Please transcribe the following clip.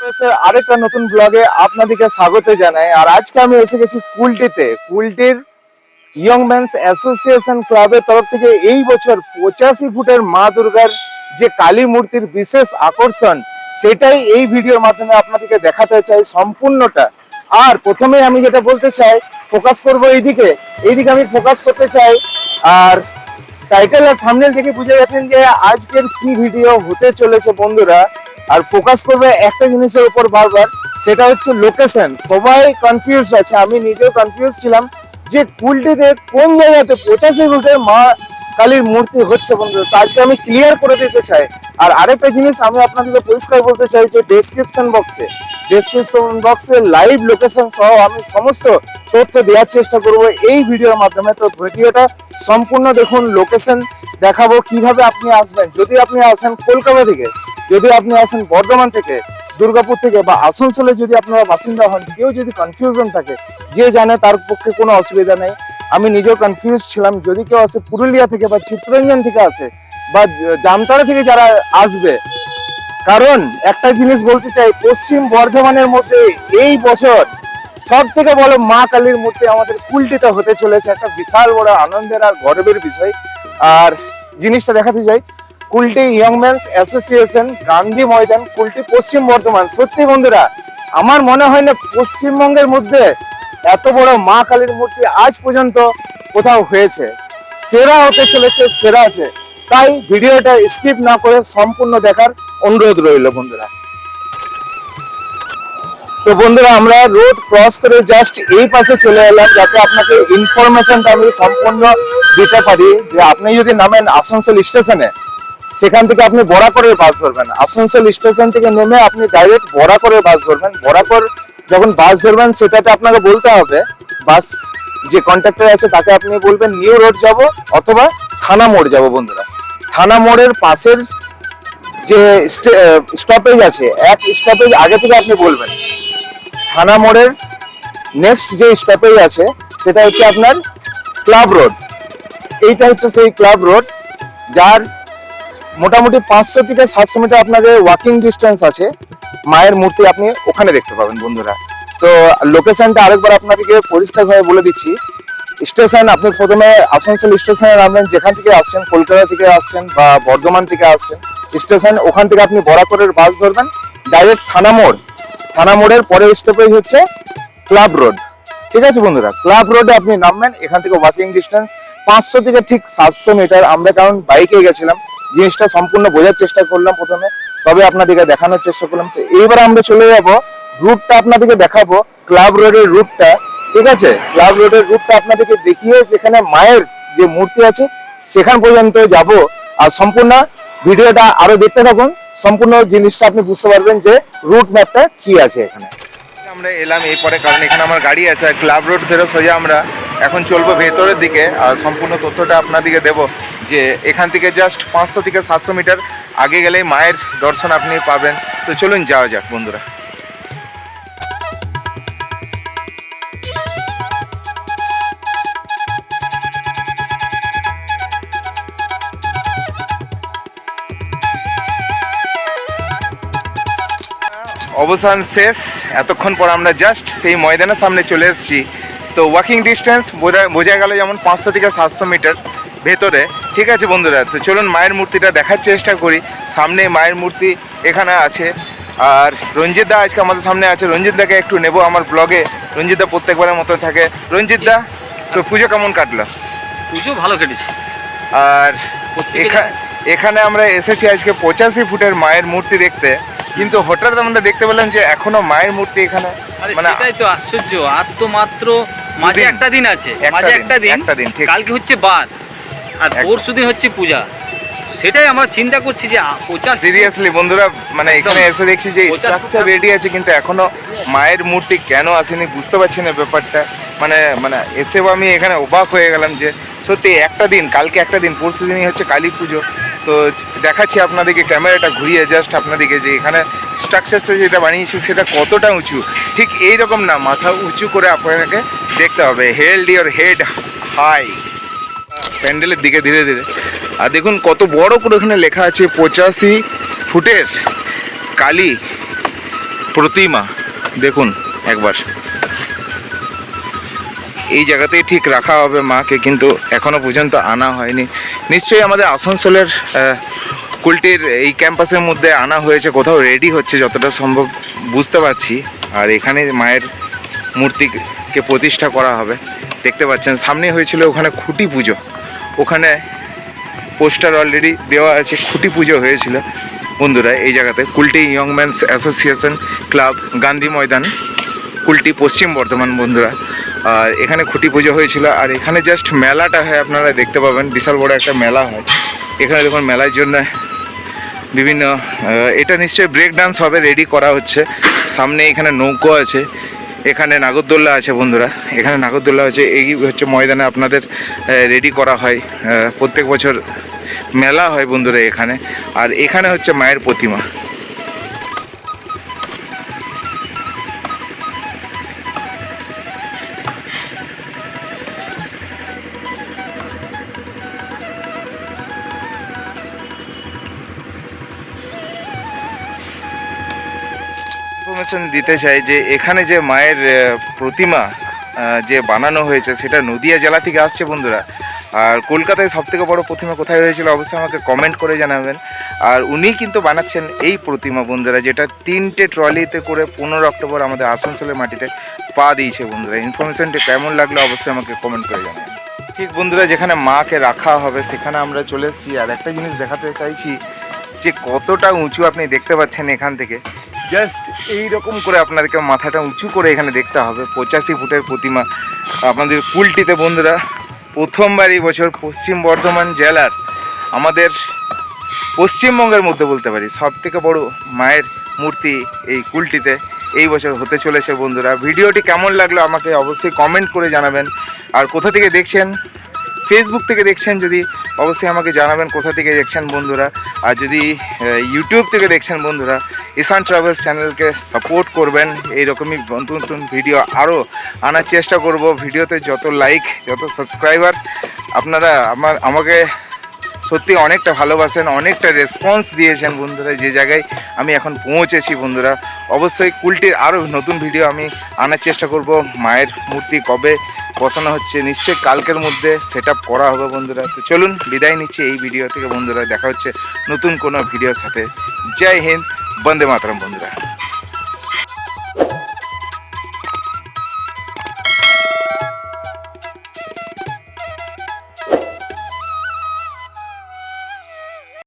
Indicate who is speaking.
Speaker 1: এক্সপ্রেসের আরেকটা নতুন ব্লগে আপনাদেরকে স্বাগত জানাই। আর আজকে আমি এসে গেছি কুলটিতে। কুলটির ইয়ং ম্যানস অ্যাসোসিয়েশন ক্লাবের তরফ থেকে এই বছর পঁচাশি ফুটের মা দুর্গার যে কালী মূর্তির বিশেষ আকর্ষণ, সেটাই এই ভিডিওর মাধ্যমে আপনাদেরকে দেখাতে চাই সম্পূর্ণটা। আর প্রথমে আমি যেটা বলতে চাই ফোকাস করব এইদিকে। এইদিকে আমি ফোকাস করতে চাই, আর টাইটেল আর থাম্বনেল থেকে বুঝে গেছেন যে আজকের কি ভিডিও হতে চলেছে বন্ধুরা। আর ফোকাস করবে একটা জিনিসের উপর বারবার, সেটা হচ্ছে লোকেশন সবাই কনফিউজ আছে, আমি নিজেও কনফিউজ ছিলাম যে কুলটিতে কোন জায়গাতে পঁচাশি ফুটের মা কালীর মূর্তি হচ্ছে বন্ধুরা। তো আজকে আমি ক্লিয়ার করে দিতে চাই। আর আরেকটা জিনিস আমি আপনাদেরকে পরিষ্কার বলতে চাই যে ডেসক্রিপশন বক্সে ডেসক্রিপশন বক্সে লাইভ লোকেশন সহ আমি সমস্ত তথ্য দেওয়ার চেষ্টা করব। এই ভিডিওর মাধ্যমে। তো ভিডিওটা সম্পূর্ণ দেখুন লোকেশন দেখাবো, কীভাবে আপনি আসবেন। যদি আপনি আসেন কলকাতা থেকে যদি আপনি আসেন বর্ধমান থেকে, দুর্গাপুর থেকে বা আসানসোলে যদি আপনারা বাসিন্দা হন, কেউ যদি কনফিউশন থাকে, যে জানে তার পক্ষে কোনো অসুবিধা নেই। আমি নিজেও কনফিউজ ছিলাম। যদি কেউ আসে পুরুলিয়া থেকে বা চিত্তরঞ্জন থেকে আসে বা জ- জামতাড়া থেকে যারা আসবে, কারণ একটা জিনিস বলতে চাই, পশ্চিম বর্ধমানের মধ্যে এই বছর সব থেকে বড় মা কালীর মূর্তি আমাদের কুলটিতে হতে চলেছে। একটা বিশাল বড় আনন্দের আর গর্বের বিষয়। আর জিনিসটা দেখাতে চাই Kulti young men's association Gandhi Maidan, Kulti Paschim Bardhaman. সত্যি বন্ধুরা, আমার মনে হয় না পশ্চিমবঙ্গের মধ্যে এত বড় মা কালীর মূর্তি আজ পর্যন্ত কোথাও হয়েছে। সেরা হতে চলেছে, সেরা আছে। তাই ভিডিওটা স্কিপ না করে সম্পূর্ণ দেখার অনুরোধ রইল বন্ধুরা। তো বন্ধুরা, আমরা রোড ক্রস করে জাস্ট এই পাশে চলে এলাম যাতে আপনাকে ইনফরমেশনটা আমি সম্পূর্ণ দিতে পারি। যে আপনি যদি নামেন আসানসোল স্টেশনে সেখান থেকে আপনি বরাকরের বাস ধরবেন। আসানসোল স্টেশন থেকে নেমে আপনি ডাইরেক্ট বরাকরের বাস ধরবেন। বরাকর যখন বাস ধরবেন, সেটাতে আপনাকে বলতে হবে, বাস যে কন্ট্রাক্টর আছে, তাকে আপনি বলবেন, নিউ রোড যাব অথবা থানা মোড় যাব বন্ধুরা। থানা মোড়ের পাশের যে স্টপেজ আছে, এক স্টপেজ আগে থেকে আপনি বলবেন। থানা মোড়ের নেক্সট যে স্টপেজ আছে, সেটা হচ্ছে আপনার ক্লাব রোড। এইটা হচ্ছে সেই ক্লাব রোড, যার মোটামুটি পাঁচশো থেকে সাতশো মিটার আপনাদের ওয়াকিং ডিস্টেন্স আছে, মায়ের মূর্তি আপনি ওখানে দেখতে পাবেন বন্ধুরা। তো লোকেশনটা আরেকবার আপনাদেরকে পরিষ্কারভাবে বলে দিচ্ছি। স্টেশন, আপনি প্রথমে আসানসোল স্টেশনে নামবেন, যেখান থেকে আসছেন, কলকাতা থেকে আসছেন বা বর্ধমান থেকে আসছেন। স্টেশন, ওখান থেকে আপনি বরাকরের বাস ধরবেন। ডাইরেক্ট থানা মোড়। থানা মোড়ের পরের স্টপেজ হচ্ছে ক্লাব রোড। ঠিক আছে বন্ধুরা? ক্লাব রোডে আপনি নামবেন, এখান থেকে ওয়াকিং ডিস্টেন্স পাঁচশো থেকে ঠিক সাতশো মিটার। আমরা কারণ বাইকে গেছিলাম। জিনিসটা সম্পূর্ণ বোঝার চেষ্টা করলাম প্রথমে, তবে আপনাদেরকে দেখানোর চেষ্টা করলাম। তো এইবার আমরা চলে যাব রুটটা আপনাদেরকে দেখাবো ক্লাব রোডের রুটটা ঠিক আছে? ক্লাব রোডের রুটটা আপনাদেরকে দেখিয়ে যেখানে মায়ের যে মূর্তি আছে, সেখান পর্যন্ত যাব। আর সম্পূর্ণ ভিডিওটা আরও দেখতে থাকুন, সম্পূর্ণ জিনিসটা আপনি বুঝতে পারবেন যে রুট ম্যাপটা কি আছে এখানে।
Speaker 2: আমরা এলাম এই পরে, কারণ এখানে আমার গাড়ি আছে ক্লাব রোড ধরে সোজা আমরা এখন চলবো ভেতরের দিকে, আর সম্পূর্ণ তথ্যটা আপনাদেরকে দেবো। যে এখান থেকে জাস্ট পাঁচশো থেকে সাতশো মিটার আগে গেলেই মায়ের দর্শন আপনি পাবেন। তো চলুন, যাওয়া যাক বন্ধুরা। অবসান শেষ। এতক্ষণ পর আমরা জাস্ট সেই ময়দানের সামনে চলে এসেছি। তো ওয়াকিং ডিস্টেন্স বোঝা বোঝা গেল যেমন পাঁচশো থেকে সাতশো মিটার ভেতরে। ঠিক আছে বন্ধুরা তো চলুন মায়ের মূর্তিটা দেখার চেষ্টা করি। সামনে মায়ের মূর্তি এখানে আছে। আর রঞ্জিত দা আজকে আমাদের সামনে আছে। রঞ্জিত দাকে একটু নেব আমার ব্লগে। রঞ্জিত দা প্রত্যেকবারের মতো থাকে। রঞ্জিত দা তো পুজো কেমন কাটলো?
Speaker 3: পুজো ভালো কেটেছে।
Speaker 2: আর এখানে আমরা এসেছি আজকে পঁচাশি ফুটের মায়ের মূর্তি দেখতে। কিন্তু হঠাৎ আমরা দেখতে পেলাম যে এখনও মায়ের মূর্তি এখানে মানে
Speaker 3: তো আশ্চর্য। আর তো মাত্র মাঝে একটা দিন আছে।
Speaker 2: একটা
Speaker 3: মাঝে
Speaker 2: দিন,
Speaker 3: একটা দিন।
Speaker 2: একটা দিন, ঠিক।
Speaker 3: কালকে হচ্ছে বার আর পরশু দিন হচ্ছে পূজা। সেটাই আমরা চিন্তা করছি যে পঁচাশি
Speaker 2: সিরিয়াসলি বন্ধুরা মানে এখানে এসে দেখছি যে স্ট্রাকচার রেডি আছে কিন্তু এখনও মায়ের মূর্তি কেন আসেনি বুঝতে পারছি না ব্যাপারটা। মানে মানে এসেও আমি এখানে অবাক হয়ে গেলাম যে সত্যি একটা দিন কালকে একটা দিন পরশু দিনই হচ্ছে কালী পুজো। তো দেখাচ্ছি আপনাদেরকে ক্যামেরাটা ঘুরিয়ে জাস্ট আপনাদেরকে যে এখানে স্ট্রাকচারটা যেটা বানিয়েছে সেটা কতটা উঁচু। ঠিক এই রকম না মাথা উঁচু করে আপনাকে দেখতে হবে। হেল্ড ইওর হেড হাই প্যান্ডেলের দিকে ধীরে ধীরে। আর দেখুন কত বড় করে ওখানে লেখা আছে, পঁচাশি ফুটের কালী
Speaker 1: প্রতিমা। দেখুন একবার। এই জায়গাতেই ঠিক রাখা হবে মাকে, কিন্তু এখনও পর্যন্ত আনা হয়নি। নিশ্চয়ই আমাদের আসানসোলের কুলটির এই ক্যাম্পাসের মধ্যে আনা হয়েছে, কোথাও রেডি হচ্ছে যতটা সম্ভব, বুঝতে পারছি। আর এখানে মায়ের মূর্তিকে প্রতিষ্ঠা করা হবে। দেখতে পাচ্ছেন, সামনে হয়েছিল ওখানে খুঁটি পুজো। ওখানে পোস্টার অলরেডি দেওয়া আছে, খুঁটি পুজো হয়েছিল। বন্ধুরা, এই জায়গাতে Kulti young men's association club Gandhi Maidan, Kulti Paschim Bardhaman বন্ধুরা। আর এখানে খুঁটি পুজো হয়েছিল, আর এখানে জাস্ট মেলাটা হয়, আপনারা দেখতে পাবেন। বিশাল বড় একটা মেলা হয়। এখানে দেখুন, মেলার জন্য বিভিন্ন এটা নিশ্চয়ই ব্রেক ডান্স হবে রেডি করা হচ্ছে। সামনে এখানে নৌকো আছে। এখানে নাগরদোল্লা আছে বন্ধুরা। এখানে নাগরদোল্লা হচ্ছে, এই হচ্ছে ময়দানে আপনাদের রেডি করা হয়। প্রত্যেক বছর মেলা হয় বন্ধুরা এখানে। আর এখানে হচ্ছে মায়ের প্রতিমা। ইনফরমেশন দিতে চাই যে এখানে যে মায়ের প্রতিমা যে বানানো হয়েছে, সেটা নদিয়া জেলা থেকে আসছে বন্ধুরা। আর কলকাতায় সব থেকে বড় প্রতিমা কোথায় হয়েছিল অবশ্যই আমাকে কমেন্ট করে জানাবেন। আর উনি কিন্তু বানাচ্ছেন এই প্রতিমা বন্ধুরা, যেটা তিনটে ট্রলিতে করে পনেরো অক্টোবর আমাদের আসানসোলের মাটিতে পা দিয়েছে বন্ধুরা। ইনফরমেশনটি কেমন লাগল অবশ্যই আমাকে কমেন্ট করে জানাবেন। ঠিক বন্ধুরা, যেখানে মাকে রাখা হবে, সেখানে আমরা চলে এসেছি। আর একটা জিনিস দেখাতে চাইছি যে কতটা উঁচু আপনি দেখতে পাচ্ছেন এখান থেকে। জাস্ট এই রকম করে আপনাদেরকে মাথাটা উঁচু করে এখানে দেখতে হবে। পঁচাশি ফুটের প্রতিমা। আপনাদের কুলটিতে বন্ধুরা, প্রথমবার এই বছর পশ্চিম বর্ধমান জেলার আমাদের পশ্চিমবঙ্গের মধ্যে বলতে পারি সব থেকে বড় মায়ের মূর্তি এই কুলটিতে এই বছর হতে চলেছে বন্ধুরা। ভিডিওটি কেমন লাগল আমাকে অবশ্যই কমেন্ট করে জানাবেন। আর কোথা থেকে দেখছেন ফেসবুক থেকে দেখছেন যদি, অবশ্যই আমাকে জানাবেন কোথা থেকে দেখছেন বন্ধুরা। আর যদি ইউটিউব থেকে দেখছেন বন্ধুরা ইসান ট্রাভেলস চ্যানেলকে সাপোর্ট করবেন। এইরকমই নতুন নতুন ভিডিও আরও আনার চেষ্টা করব। ভিডিওতে যত লাইক যত সাবস্ক্রাইবার আপনারা আমার, আমাকে সত্যি অনেকটা ভালোবাসেন, অনেকটা রেসপন্স দিয়েছেন বন্ধুরা যে জায়গায় আমি এখন পৌঁছেছি বন্ধুরা। অবশ্যই কুলটির আরও নতুন ভিডিও আমি আনার চেষ্টা করব। মায়ের মূর্তি কবে বসানো হচ্ছে নিশ্চয়ই কালকের মধ্যে সেট করা হবে বন্ধুরা। তো চলুন, বিদায় নিচ্ছি এই ভিডিও থেকে বন্ধুরা। দেখা হচ্ছে নতুন কোনো ভিডিওর সাথে। জয় হিন্দ। ఇబ్బంది మాత్రం పొందిరా